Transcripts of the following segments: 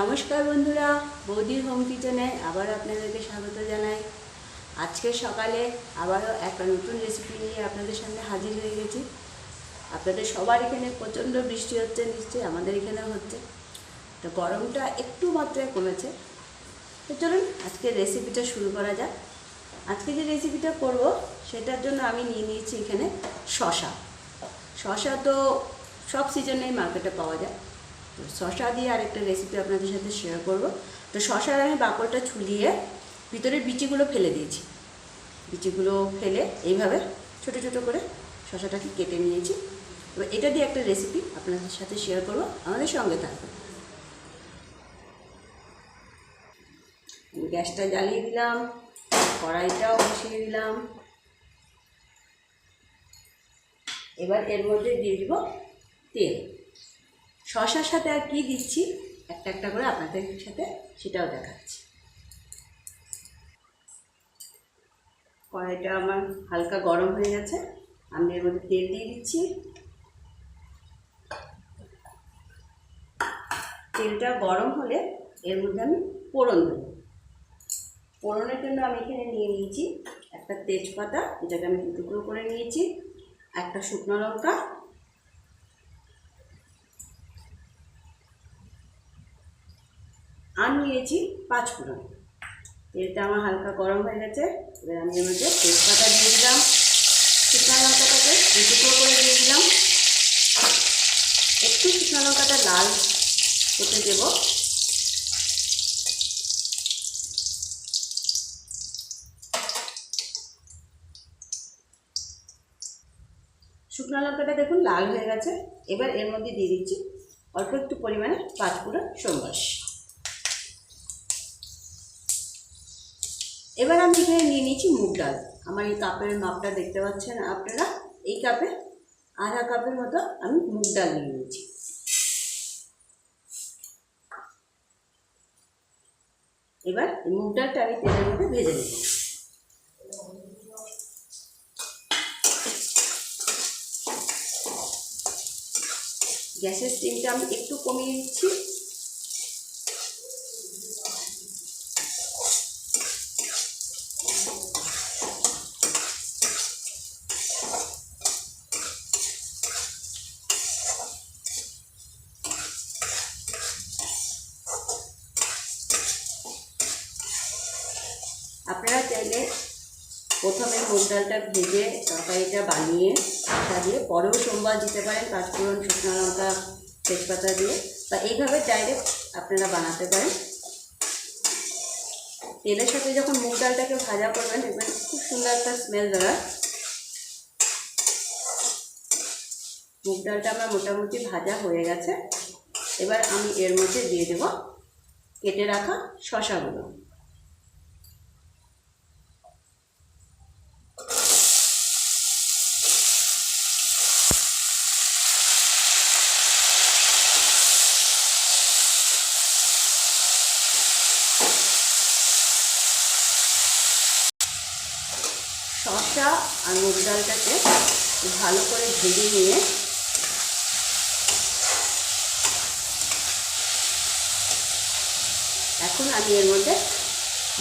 নমস্কার বন্ধুরা, বৌদির হোম কিচেনে আবার আপনাদেরকে স্বাগত জানাই। আজকে সকালে আবারও একটা নতুন রেসিপি নিয়ে আপনাদের সামনে হাজির হয়ে গেছি। আপনাদের সবার এখানে প্রচণ্ড বৃষ্টি হচ্ছে, নিশ্চয়ই আমাদের এখানেও হচ্ছে। তো গরমটা একটু মাত্রায় কমেছে। তো চলুন আজকে রেসিপিটা শুরু করা যাক। আজকে যে রেসিপিটা করব, সেটার জন্য আমি নিয়ে নিয়েছি এখানে শশা শশা তো সব সিজনেই মার্কেটে পাওয়া যায়। তো শশা দিয়ে আরেকটা রেসিপি আপনাদের সাথে শেয়ার করব। তো শশার আমি বাকলটা ছুলিয়ে ভিতরের বিচিগুলো ফেলে দিয়েছি। বিচিগুলো ফেলে এইভাবে ছোট ছোট করে শশাটাকে কেটে নিয়েছি। এবার এটা দিয়ে একটা রেসিপি আপনাদের সাথে শেয়ার করব, আমাদের সঙ্গে থাকবে গ্যাসটা জ্বালিয়ে দিলাম, কড়াইটাও বসিয়ে দিলাম। এবার এর মধ্যে দিয়ে দিব তেল। শশার সাথে আর কি দিচ্ছি? একটা একটা করে আপনাদের সাথে সেটাও দেখাচ্ছি। কড়াইটা আমার হালকা গরম হয়ে গেছে। আমি এর মধ্যে তেল দিয়ে দিচ্ছি। তেলটা গরম হলে এর মধ্যে আমি পোড়ন দেবো। পোড়নের জন্য আমি এখানে নিয়ে নিয়েছি একটা তেজপাতা, এটাকে আমি টুকরো করে নিয়েছি। একটা শুকনো লঙ্কা আর নিয়েছি পাঁচ ফোড়ন। তেলটা আমার হালকা গরম হয়ে গেছে, এবার আমি এর মধ্যে তেজপাতা দিয়ে দিলাম। শুকনো লঙ্কাটাকে দু টুকরো করে দিয়ে দিলাম। একটু শুকনো লঙ্কাটা লাল হতে দেবো। শুকনো লঙ্কাটা দেখুন লাল হয়ে গেছে। এবার এর মধ্যে দিয়ে দিচ্ছি অল্প একটু পরিমাণে পাঁচ পাঁচফোড়ন সোমবাস এবার আমি এখানে নিয়ে নিয়েছি মুগ ডাল। আমার এই কাপের মাপটা দেখতে পাচ্ছেন আপনারা? এই কাপে, আধা কাপের মতো আমি মুগ ডাল নিয়ে নিয়েছি। এবার মুগ ডালটা আমি তেলের মধ্যে ভেজে নেব। গ্যাসের স্টিমটা আমি একটু কমিয়ে দিচ্ছি আপনারা চাইলে প্রথমে মুগ ডালটা ভেজে তরকারিটা বানিয়ে আটা দিয়ে, পরেও সোমবার দিতে পারেন পাঁচফোড়ন শুকনো লঙ্কা, তেজপাতা দিয়ে। বা এইভাবে ডাইরেক্ট আপনারা বানাতে পারেন। তেলের সাথে যখন মুগ ডালটাকে ভাজা করবেন, দেখবেন খুব সুন্দর একটা স্মেল বেরোয় মুগ ডালটা আমার মোটামুটি ভাজা হয়ে গেছে। এবার আমি এর মধ্যে দিয়ে দেবো কেটে রাখা শশাগুলো। শসা আর মুগ ডালটাকে ভালো করে ভেজে নিয়ে এখন আমি এর মধ্যে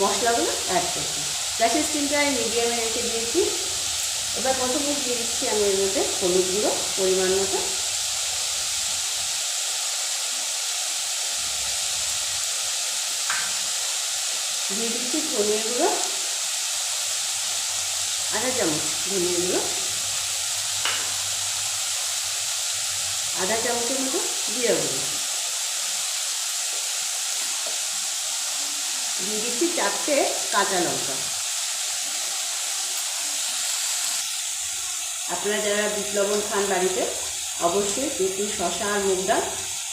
মশলাগুলো অ্যাড করছি। গ্যাসের স্টিমটা আমি মিডিয়ামে রেখে দিয়েছি। এবার প্রথমে দিয়ে দিচ্ছি আমি এর মধ্যে হলুদ গুঁড়ো পরিমাণ মতো। দিয়ে দিচ্ছি ধনিয়া গুঁড়ো। আধা চামচ ধনিয়া গুঁড়ো। আধা চামচের মতো জিরা গুঁড়ো। দিয়ে দিচ্ছি চারটে কাঁচা লঙ্কা। আপনারা যারা বিট লবণ খান বাড়িতে, অবশ্যই একটু শশা আর মুগ ডাল,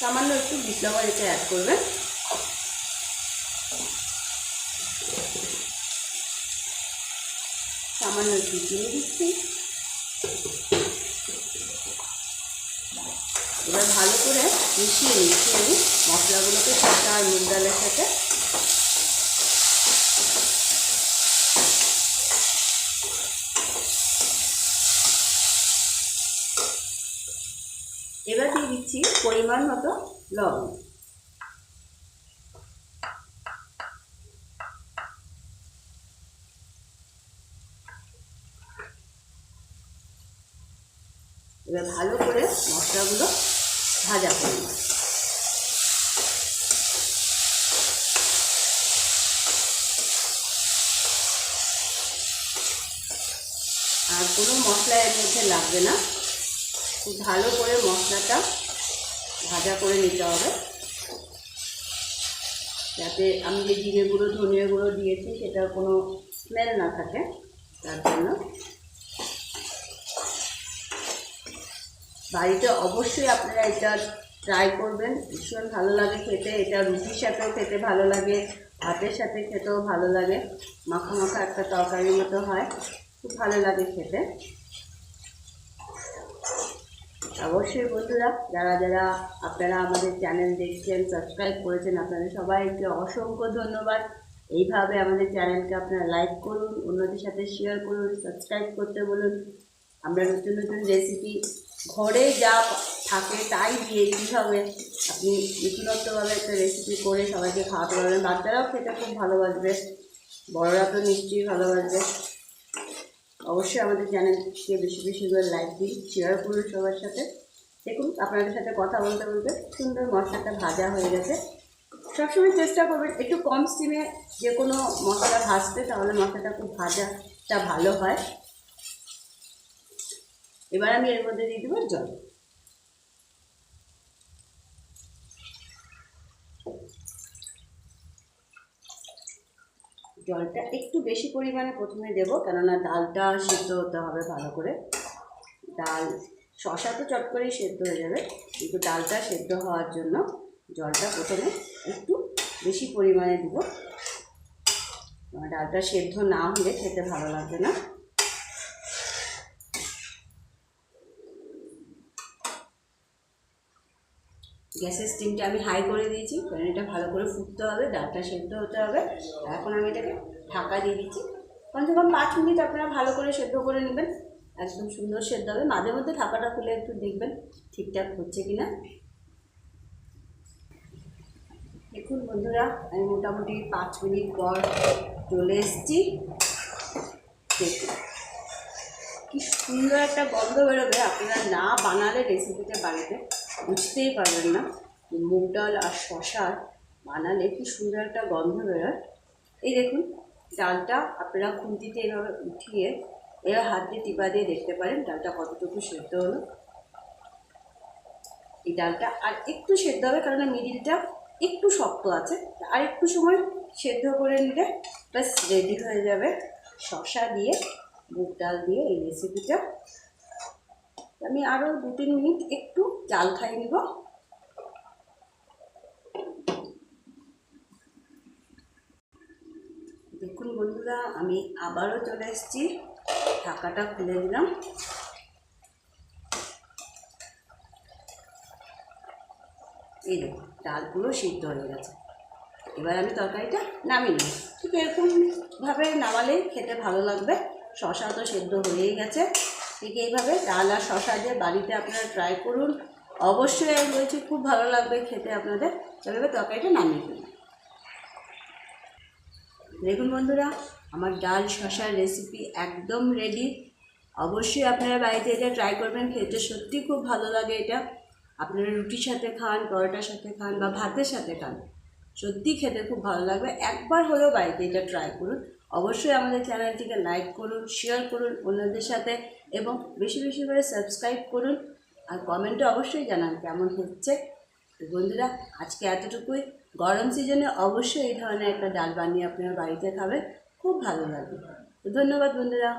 সামান্য একটু বিট এতে অ্যাড করবেন। সামান্য একটু চিনি দিচ্ছি। এবার ভালো করে মিশিয়ে নিচ্ছি আমি মশলাগুলোকে শসা আর মুগ ডালের সাথে। এবার দিয়ে দিচ্ছি পরিমাণ মতো লবণ। এবার ভালো করে মশলাগুলো ভাজা করে নেব আর কোনো মশলা এর মধ্যে লাগবে না। খুব ভালো করে মশলাটা ভাজা করে নিতে হবে। যাতে আমি যে জিরে গুঁড়ো, ধনিয়া গুঁড়ো দিয়েছি, সেটার কোনো স্মেল না থাকে, তার জন্য বাড়িতে অবশ্যই আপনারা এটা ট্রাই করবেন। ভীষণ ভালো লাগে খেতে। এটা রুটির সাথেও খেতে ভালো লাগে, ভাতের সাথে খেতেও ভালো লাগে। মাখা মাখা একটা তরকারির মতো হয়। খুব ভালো লাগে খেতে। অবশ্যই বন্ধুরা, যারা যারা আপনারা আমাদের চ্যানেল দেখছেন সাবস্ক্রাইব করেছেন, আপনাদের সবাইকে অসংখ্য ধন্যবাদ। এইভাবে আমাদের চ্যানেলকে আপনারা লাইক করুন, অন্যদের সাথে শেয়ার করুন সাবস্ক্রাইব করতে বলুন। আমরা নতুন নতুন রেসিপি ঘরে যা থাকে তাই দিয়ে কীভাবে আপনি নতুনত্বভাবে একটা রেসিপি করে সবাইকে খাওয়াতে পারবেন। বাচ্চারাও খেতে খুব ভালোবাসবে। বড়রা তো নিশ্চয়ই ভালোবাসবে। অবশ্যই আমাদের চ্যানেলকে বেশি বেশি করে লাইক দিন শেয়ার করুন সবার সাথে। দেখুন, আপনাদের সাথে কথা বলতে বলতে সুন্দর মশলাটা ভাজা হয়ে গেছে। সবসময় চেষ্টা করবেন একটু কম স্টিমে যে কোনো মশলা ভাজতে, তাহলে মশলাটা খুব ভাজাটা ভালো হয়। এবার আমি এর মধ্যে দিয়ে দেবো জল। জলটা একটু বেশি পরিমাণে প্রথমে দেবো, কেননা ডালটা সিদ্ধ হতে হবে ভালো করে। ডাল শশা তো চট করেই সেদ্ধ হয়ে যাবে, কিন্তু ডালটা সেদ্ধ হওয়ার জন্য জলটা প্রথমে একটু বেশি পরিমাণে দিব। ডালটা সেদ্ধ না হলে খেতে ভালো লাগবে না। গ্যাসের স্টিমটা আমি হাই করে দিয়েছি, কারণ এটা ভালো করে ফুটতে হবে, ডালটা সেদ্ধ হতে হবে। এখন আমি এটাকে ঢাকা দিয়ে দিচ্ছি। কমসে কম পাঁচ মিনিট আপনারা ভালো করে সেদ্ধ করে নেবেন। একদম সুন্দর সেদ্ধ হবে। মাঝে মধ্যে ঢাকাটা খুলে একটু দেখবেন ঠিকঠাক হচ্ছে কি না দেখুন বন্ধুরা, আমি মোটামুটি পাঁচ মিনিট পর চলে এসেছি। দেখুন, কি সুন্দর একটা গন্ধ বেরোবে। আপনারা না বানালে রেসিপিটা বাড়িতে বুঝতেই পারবেন না মুগ ডাল আর শশার বানালে কি সুন্দর একটা গন্ধ বেরোয়। এই দেখুন, ডালটা আপনারা খুন্তিতে এভাবে উঠিয়ে এবার হাত দিয়ে টিপা দিয়ে দেখতে পারেন ডালটা কতটুকু সেদ্ধ হলো। এই ডালটা আর একটু সেদ্ধ হবে কারণ মিডিলটা একটু শক্ত আছে আর একটু সময় সেদ্ধ করে নিলে ব্যাস রেডি হয়ে যাবে। শশা দিয়ে, মুগ ডাল দিয়ে এই রেসিপিটা আমি আরও দু তিন মিনিট একটু জাল খাই নিব। দেখুন বন্ধুরা, আমি আবারও চলে এসেছি। ঢাকাটা খুলে দিলাম। এই দেখুন, ডালগুলো সিদ্ধ হয়ে গেছে। এবার আমি তরকারিটা নামিয়ে নেব। ঠিক এরকমভাবে নামালে খেতে ভালো লাগবে। শশা তো সেদ্ধ হয়েই গেছে। ঠিক এইভাবে ডাল আর শশা দিয়ে বাড়িতে আপনারা ট্রাই করুন। অবশ্যই আমি বলছি খুব ভালো লাগবে, খেতে আপনাদের। তবে তরকারিটা নামিয়ে ফেলুন। দেখুন বন্ধুরা, আমার ডাল শশার রেসিপি একদম রেডি অবশ্যই আপনারা বাড়িতে এটা ট্রাই করবেন, খেতে সত্যি খুব ভালো লাগে এটা। আপনারা রুটির সাথে খান, পরোটার সাথে খান বা ভাতের সাথে খান, সত্যি খেতে খুব ভালো লাগবে। একবার হলেও বাড়িতে এটা ট্রাই করুন। অবশ্যই আমাদের চ্যানেলটিকে লাইক করুন শেয়ার করুন অন্যদের সাথে এবং বেশি বেশি করে সাবস্ক্রাইব করুন আর কমেন্টে অবশ্যই জানান কেমন হচ্ছে। তো বন্ধুরা, আজকে এতটুকুই। গরম সিজনে অবশ্যই এই ধরনের একটা ডাল বানিয়ে আপনার বাড়িতে খাবেন, খুব ভালো লাগবে। তো ধন্যবাদ বন্ধুরা।